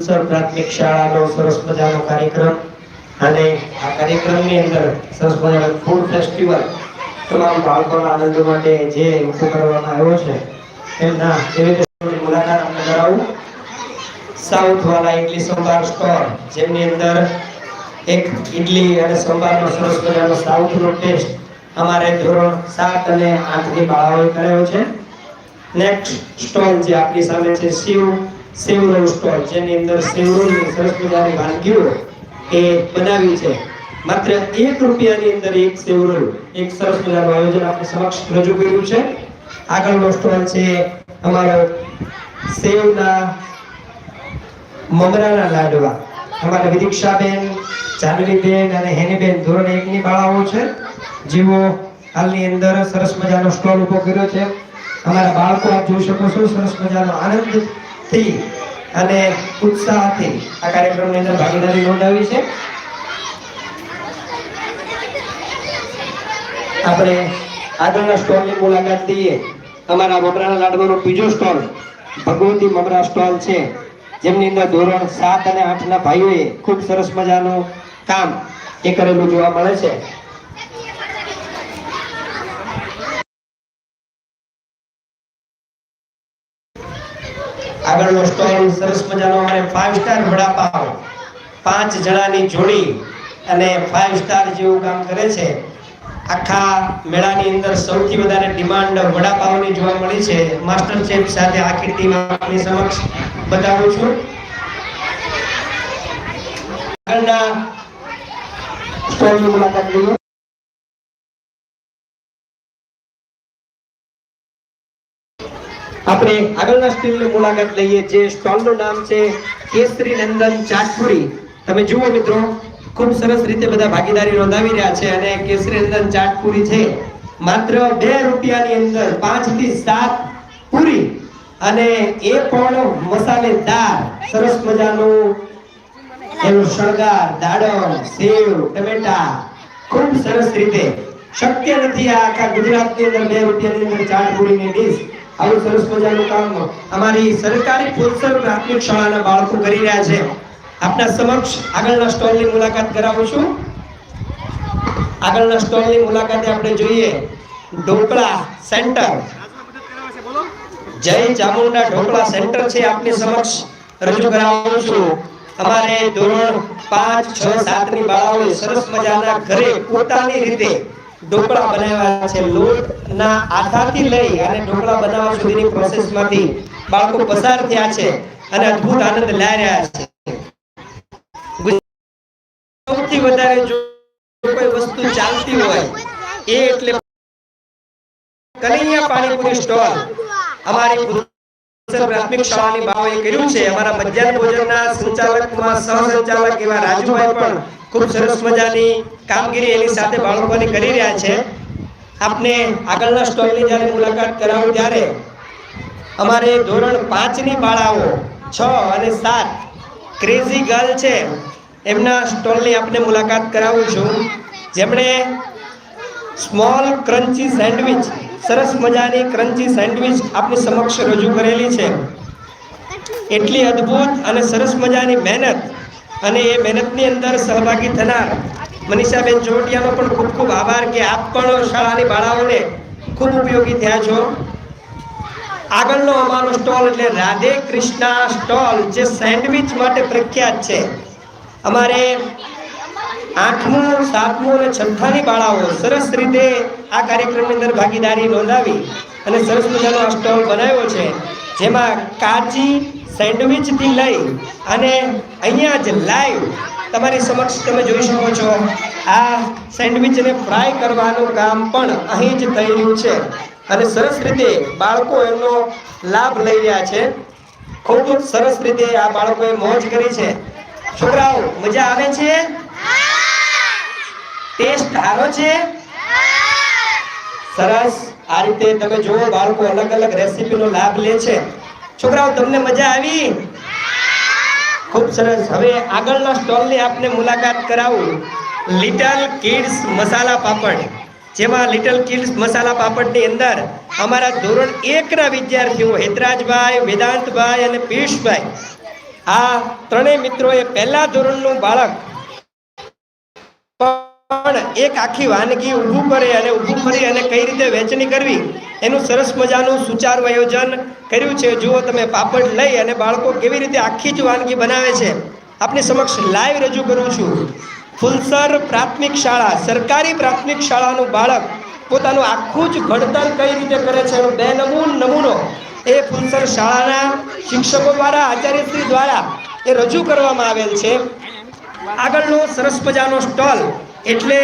Sir, પ્રાથમિક શાળાનો સરસ મજાનો કાર્યક્રમ. અને આ કાર્યક્રમની અંદર સરસ મજાનો ફૂડ ફેસ્ટિવલ તમામ બાળકોના આનંદ માટે જે ઊભો કરવામાં આવ્યો છે, એમના એવી રીતે મુલાકાત આપણે કરાવું. સાઉથ વાળા ઇડલી સંભાર સ્ટોર જેમની અંદર એક ઇડલી અને સંભારનો સરસ મજાનો સાઉથનો ટેસ્ટ અમારે ધોરણ સાત અને આઠની બાળાઓએ કર્યો છે. નેક્સ્ટ સ્ટોલ જે આપણી સામે છે શિવ સેવરોલ સ્ટોલ જેની અંદર સેવરોની સરસ મજાની વાનગીઓ એ બનાવી છે. માત્ર એક રૂપિયાની અંદર એક સેવરો, એક સરસ મજાનું આયોજન આપણે સમક્ષ રજૂ કર્યું છે. આગળનો સ્ટોલ છે અમારો સેવના મમરાના લાડવા. અમારા વિદિક્ષાબેન ચાંદલીબેન અને હેનીબેન ધોરણ એકની બાળાઓ છે. જેઓ હાલની અંદર સરસ મજાનો સ્ટોલ ઊભો કર્યો છે. અમારા બાળકો આપ જોઈ શકો છો, સરસ મજાનો આનંદથી અને ઉત્સાહથી આ કાર્યક્રમની અંદર ભાગીદારી નોંધાવી છે. આપણે આગળના સ્ટોલની મુલાકાત લઈએ. અમારા મમરાના લાડવાનો બીજો સ્ટોલ ભગવતી મમરા સ્ટોલ છે. જેમની અંદર ધોરણ સાત અને આઠના ભાઈઓએ ખૂબ સરસ મજાનું કામ એ કરેલું જોવા મળે છે. આગળનો સ્ટોલ સરસ મજાનો અમારે ફાઇવ સ્ટાર વડાપાવ, પાંચ જણાની જોડી અને ફાઇવ સ્ટાર જેવું કામ કરે છે. આખા મેળાની અંદર સૌથી વધારે ડિમાન્ડ વડાપાવની જોવા મળી છે. માસ્ટર શેફ સાથે આખી ટીમ આપની સમક્ષ બતાવું છું. આગળના સ્ટોલની મુલાકાત લઈએ. આપણે આગળના સ્ટોલની મુલાકાત લઈએ જે સ્ટોલનું નામ છે કેસરી નંદન ચાટપુરી. તમે જુઓ મિત્રો, ખૂબ સરસ રીતે બધા ભાગીદારી નોંધાવી રહ્યા છે અને કેસરી નંદન ચાટપુરી છે. માત્ર બે રૂપિયાની અંદર પાંચથી સાત પૂરી અને એ પણ મસાલેદાર, સરસ મજાનું એનો શણગાર, દાડમ, સેવ, ટમેટા, ખૂબ સરસ રીતે. શક્ય નથી આ આખા ગુજરાતની અંદર બે રૂપિયાની અંદર ચાટ પૂરીની ડીશ આવું સરસ મજાનું કામ અમારી સરકારી ફુલસર પ્રાથમિક શાળાના બાળકો કરી રહ્યા છે. આપના સમક્ષ આગળના સ્ટોલની મુલાકાત કરાવું છું. આગળના સ્ટોલની મુલાકાતે આપણે જોઈએ ઢોકળા સેન્ટર. જય ચામુંડા ઢોકળા સેન્ટર છે આપની સમક્ષ. રજૂ કરાવું છું. અમારે ધોરણ પાંચ, છ સાતની બાળાઓએ સરસ મજાના ઘરે પોતાની રીતે ઢોકળા બનાવ્યા છે. લોટના આધાથી લઈ અને ઢોકળા બનાવવા સુધીની પ્રોસેસમાંથી બાળકો પસાર થયા છે અને અદ્ભુત આનંદ લઈ રહ્યા છે. સૌથી વધારે જો કોઈ વસ્તુ ચાલતી હોય, એ એટલે કનૈયા પાણીપુરી સ્ટોલ. અમારી પ્રાથમિક શાળાની બાઓએ કર્યું છે. અમારા મધ્યાહન ભોજનના સંચાલકમાં સહસંચાલક એવા રાજુભાઈ પણ ખૂબ સરસ મજાની કામગીરી એની સાથે બાળકોની કરી રહ્યા છે. આપને આગળના સ્ટોલની જ્યારે મુલાકાત કરાવું ત્યારે અમારે ધોરણ પાંચની બાળાઓ છ અને સાત ક્રેઝી ગર્લ છે એમના સ્ટોલની આપને મુલાકાત કરાવું છું. જેમણે સ્મોલ ક્રન્ચી સેન્ડવિચ સરસ મજાની ક્રન્ચી સેન્ડવિચ આપની સમક્ષ રજૂ કરેલી છે. એટલી અદ્ભુત અને સરસ મજાની મહેનત અને એ મહેનતની અંદર સહભાગી થનાર મનીષાબેન ચોટિયાનો પણ ખૂબ ખૂબ આભાર કે આપ પણ શાળાની બાળાઓને ખૂબ ઉપયોગી થયા છો. આગળનો અમારો સ્ટોલ એટલે રાધે કૃષ્ણા સ્ટોલ, જે સેન્ડવિચ માટે પ્રખ્યાત છે. અમારે આઠમું, સાતમું અને છઠ્ઠાની બાળાઓ સરસ રીતે આ કાર્યક્રમની અંદર ભાગીદારી નોંધાવી અને સરસ મજાનો આ સ્ટોલ બનાવ્યો છે. જેમાં કાચી સેન્ડવિચથી લઈ અને અહીંયા જ લાઈવ તમારી સમક્ષ તમે જોઈ શકો છો. આ સેન્ડવિચને ફ્રાય કરવાનું કામ પણ અહીં જ થઈ રહ્યું છે. અને સરસ રીતે બાળકો એનો લાભ લઈ રહ્યા છે. ખૂબ સરસ રીતે આ બાળકોએ મોજ કરી છે. છોકરાઓ મજા આવે છે? ટેસ્ટ સારો છે? સરસ. આ રીતે તમે જુઓ, બાળકો અલગ અલગ રેસીપીનો લાભ લે છે. છોકરાઓ, તમને મજા આવી? ખૂબ સરસ. હવે આગળના સ્ટોલની આપને મુલાકાત કરાવું. Little kids masala papad. જેમાં લિટલ કિડ્સ મસાલા પાપડની અંદર અમારા ધોરણ એકના વિદ્યાર્થીઓ હેતરાજભાઈ, વેદાંતભાઈ અને પિયુષભાઈ. આ ત્રણેય મિત્રોએ પહેલા ધોરણનું બાળક પણ એક આખી વાનગી ઊભું કરે અને ઊભું કરી અને કઈ રીતે વહેંચણી કરવી, એનું સરસ મજાનું સુચારું આયોજન કર્યું છે. જુઓ તમે પાપડ લઈ અને બાળકો કેવી રીતે આખી જ વાનગી બનાવે છે. આપની સમક્ષ લાઈવ રજૂ કરું છું. ફુલસર પ્રાથમિક શાળા, સરકારી પ્રાથમિક શાળાનું બાળક પોતાનું આખું જ ઘડતર કઈ રીતે કરે છે એનો બે નમૂન નમૂનો એ ફુલસર શાળાના શિક્ષકો દ્વારા, આચાર્યશ્રી દ્વારા એ રજૂ કરવામાં આવેલ છે. આગળનો સરસ મજાનો સ્ટોલ એટલે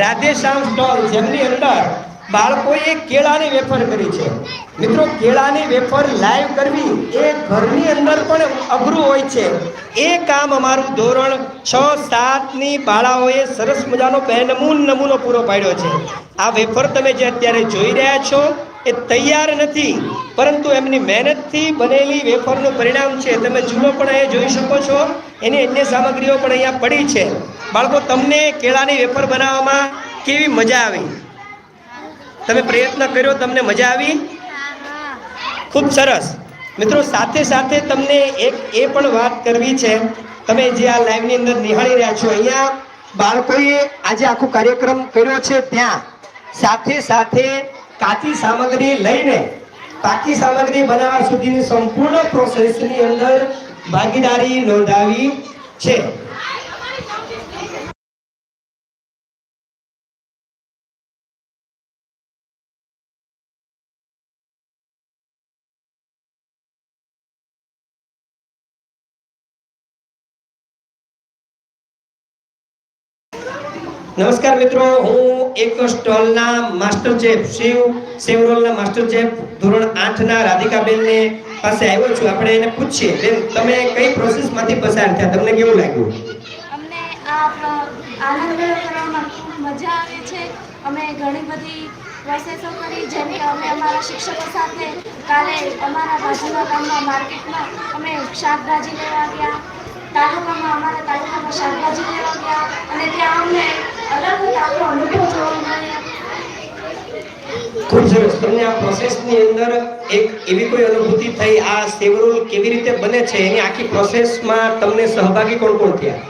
રાધેશ્યામ સ્ટોલ, જેમની અંદર બાળકોએ કેળાની વેફર કરી છે. મિત્રો, કેળાની વેફર લાઈવ કરવી એ ઘરની અંદર પણ અઘરું હોય છે. એ કામ અમારું ધોરણ છ, સાતની બાળાઓએ સરસ મજાનો બેનમૂન નમૂનો પૂરો પાડ્યો છે. આ વેફર તમે જે અત્યારે જોઈ રહ્યા છો એ તૈયાર નથી, પરંતુ એમની મહેનતથી બનેલી વેફરનું પરિણામ છે. તમે જુઓ પણ એ જોઈ શકો છો. એની અન્ય સામગ્રીઓ પણ અહીંયા પડી છે. બાળકો, તમને કેળાની વેફર બનાવવામાં કેવી મજા આવી? તમે પ્રયત્ન કર્યો, તમને મજા આવી? ખૂબ સરસ. મિત્રો, સાથે સાથે તમને એક એ પણ વાત કરવી છે. તમે જે આ લાઈવની અંદર નિહાળી રહ્યા છો, અહીંયા બાળકોએ આજે આખો કાર્યક્રમ કર્યો છે ત્યાં. સાથે સાથે કાચી સામગ્રી લઈને પાકી સામગ્રી બનાવવા સુધીની સંપૂર્ણ પ્રોસેસની અંદર ભાગીદારી નોંધાવી છે. નમસ્કાર મિત્રો, હું એક સ્ટોલના માસ્ટર ચેફ શિવ સેવરોલના માસ્ટર ચેફ ધોરણ આઠના રાધિકાબેનને પાસે આવ્યો છું. આપણે એને પૂછીએ, બેન, તમે કઈ પ્રોસેસમાંથી પસાર થયા? તમને કેવું લાગ્યું? અમને આનંદ ખૂબ મજા આવે છે. અમે ઘણી બધી પ્રોસેસો કરી કે અમે અમારા શિક્ષકો સાથે કાલે અમારા બાજુના ગામમાં માર્કેટમાં અમે શાકભાજી લેવા ગયા. તાલુકામાં, અમારા તાલુકામાં શાકભાજી લેવા ગયા. અને ત્યાં અમને અલગ જ આપણો અનુભવ જોવા મળ્યો ખૂબ સરસ તમને આ પ્રોસેસની અંદર એક એવી કોઈ અનુભૂતિ થઈ આ સેવરોલ કેવી રીતે બને છે એની આખી પ્રોસેસમાં તમને સહભાગી કોણ કોણ થયા?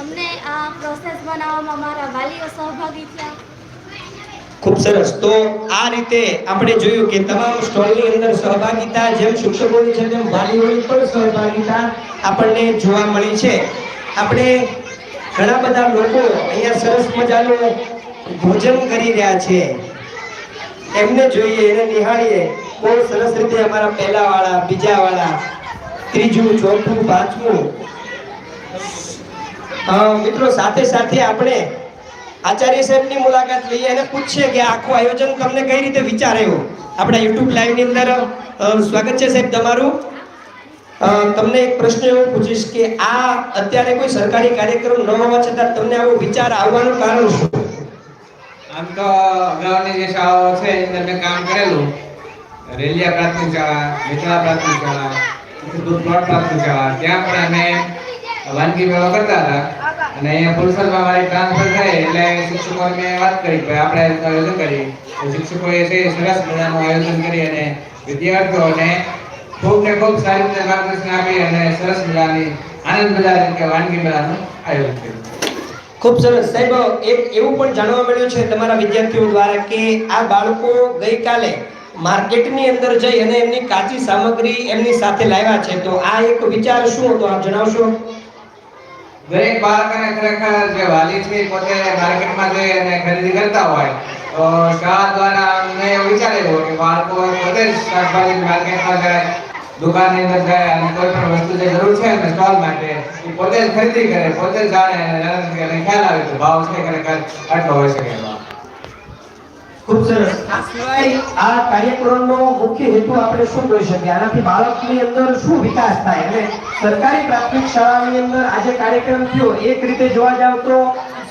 અમને આ પ્રોસેસ બનાવવામાં મારા વાલીઓ સહભાગી થયા. ખૂબ સરસ. તો આ રીતે આપણે જોયું કે તમામ સ્ટોલની અંદર સહભાગિતા જેમ શિક્ષકોની છે તેમ વાલીઓની પણ સહભાગિતા આપણને જોવા મળી છે. આપણે ઘણા બધા લોકો અહીંયા સરસ મજાનું ભોજન કરી રહ્યા છે. એમને જોઈએ, એને નિહાળીએ. બહુ સરસ રીતે અમારા પહેલા વાળા બીજા વાળા ત્રીજું, ચોથું, પાંચમું. મિત્રો, સાથે સાથે આપણે આચાર્ય સાહેબની મુલાકાત લઈએ અને પૂછીએ કે આખું આયોજન તમને કઈ રીતે વિચાર આવ્યો આપણા યુટ્યુબ લાઈવની અંદર સ્વાગત છે સાહેબ તમારું. તમને એક પ્રશ્ન એવો પૂછીશ કે આ અત્યારે કોઈ સરકારી કાર્યક્રમ ન હોવા છતાં તમને આવો વિચાર આવવાનું કારણ શું? આમ તો અગાઉની જે શાળાઓ છે, એની અંદર કામ કરેલું. રેલિયા પ્રાથમિક શાળા, મિથલા પ્રાથમિક શાળા દૂધ પ્લોટ પ્રાથમિક શાળા. ત્યાં પણ અમે વાનગી મેળો કરતા હતા. અને અહીંયા ફુલસરમાં મારી ટ્રાન્સફર થઈ એટલે શિક્ષકોને વાત કરી કે આપણે આયોજન કરી શિક્ષકોએ છે સરસ મજાનું આયોજન કરી અને વિદ્યાર્થીઓને ખૂબ ને ખૂબ સારી રીતે માર્ગદર્શન આપી અને સરસ મજાની આનંદ મજા કે વાનગી મેળાનું આયોજન કર્યું. ખૂબ સરસ. સાહેબ એક એવું પણ જાણવા મળ્યું છે તમારા વિદ્યાર્થીઓ દ્વારા કે આ બાળકો ગઈકાલે માર્કેટની અંદર જઈ અને એમની કાચી સામગ્રી એમની સાથે લાવ્યા છે. તો આ એક વિચાર શું હતો? આપ જણાવશો? દરેક બાળકોને ખરેખર જે વાલી છે પોતે માર્કેટમાં જઈ અને ખરીદી કરતા હોય. તો શાળા દ્વારા એવું વિચારેલું કે બાળકો પોતે શાકભાજી માર્કેટમાં જાય. દુકાનની અંદર જાય અને કોઈ પણ વસ્તુ જે જરૂર છે ને સ્ટોલ માટે એ પોતે જ ખરીદી કરે, પોતે જ જાણે અને ખ્યાલ આવે કે ભાવ છે ખરેખર આટલો હોઈ શકે ખૂબ સરસ. આ સિવાય આ કાર્યક્રમનો મુખ્ય હેતુ આપણે શું જોઈ શકીએ? આનાથી બાળકની અંદર શું વિકાસ થાય? અને સરકારી પ્રાથમિક શાળાની અંદર આજે કાર્યક્રમ થયો. એક રીતે જોવા જાવ તો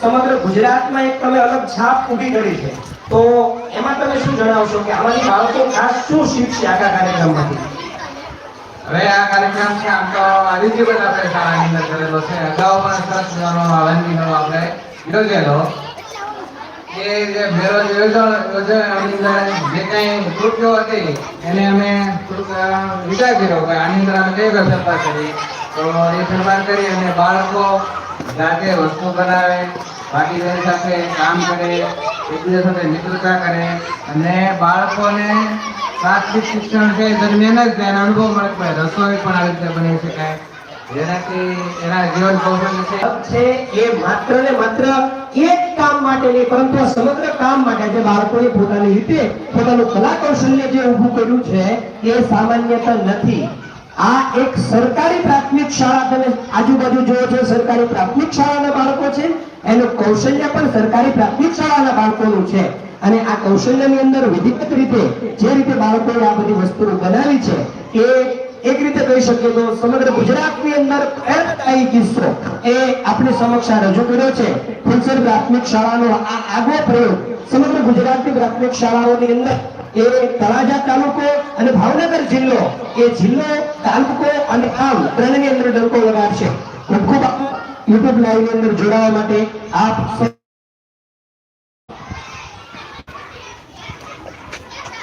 સમગ્ર ગુજરાતમાં એક તમે અલગ છાપ ઊભી કરી છે. તો એમાં તમે શું જણાવશો કે આમાંથી બાળકો ખાસ શું શીખશે આખા કાર્યક્રમમાંથી? હવે આ કાર્યક્રમ છે આમ તો એલિજિબલ આપણે શાળાની અંદર કરેલો છે. અગાઉ પણ સરસ મજાનો મેળો આપણે યોજેલો. એ જે ભેરો યોજાયો અંદર જે કંઈ ત્રુટીઓ હતી, એને અમે વિચાર કર્યો કે આની અંદર અમે કઈ રીતે ફેરફાર કરી તો એ ફેરફાર કરી અને બાળકો જાતે વસ્તુ બનાવે ભાગીદારી સાથે કામ કરે, એકબીજા સાથે મિત્રતા કરે અને બાળકોને પ્રાથમિક શિક્ષણ છે દરમિયાન જ તેનો અનુભવ મળે કે રસોઈ પણ આવી રીતે બની શકાય. જેનાથી એના જીવન કૌશલ્ય છે. એ માત્ર ને માત્ર એક કામ માટે નહીં, પરંતુ સમગ્ર કામ માટે જે બાળકોએ પોતાની રીતે પોતાનું કલા કૌશલ્ય જે ઊભું કર્યું છે, એ સામાન્યતા નથી. આ એક સરકારી પ્રાથમિક શાળા, તમે આજુબાજુ જોવો છો, સરકારી પ્રાથમિક શાળાના બાળકો છે, એનું કૌશલ્ય પણ સરકારી પ્રાથમિક શાળાના બાળકોનું છે. અને આ કૌશલ્યની અંદર વિધિગત રીતે જે રીતે બાળકોએ આ બધી વસ્તુઓ બનાવી છે, એ એક રીતે કહી શકીએ તો સમગ્ર ગુજરાતની અંદર કિસ્સો એ આપણી સમક્ષ રજૂ કર્યો છે. ફુલસર પ્રાથમિક શાળાનો આ આગવો પ્રયોગ સમગ્ર ગુજરાતની પ્રાથમિક શાળાઓની અંદર એ તળાજા તાલુકો અને ભાવનગર જિલ્લો, એ જિલ્લો, તાલુકો અને ગામ ત્રણની અંદર ડંકો લગાવશે ખૂબ ખૂબ યુટ્યુબ લાઈવ અંદર જોડાવા માટે આપ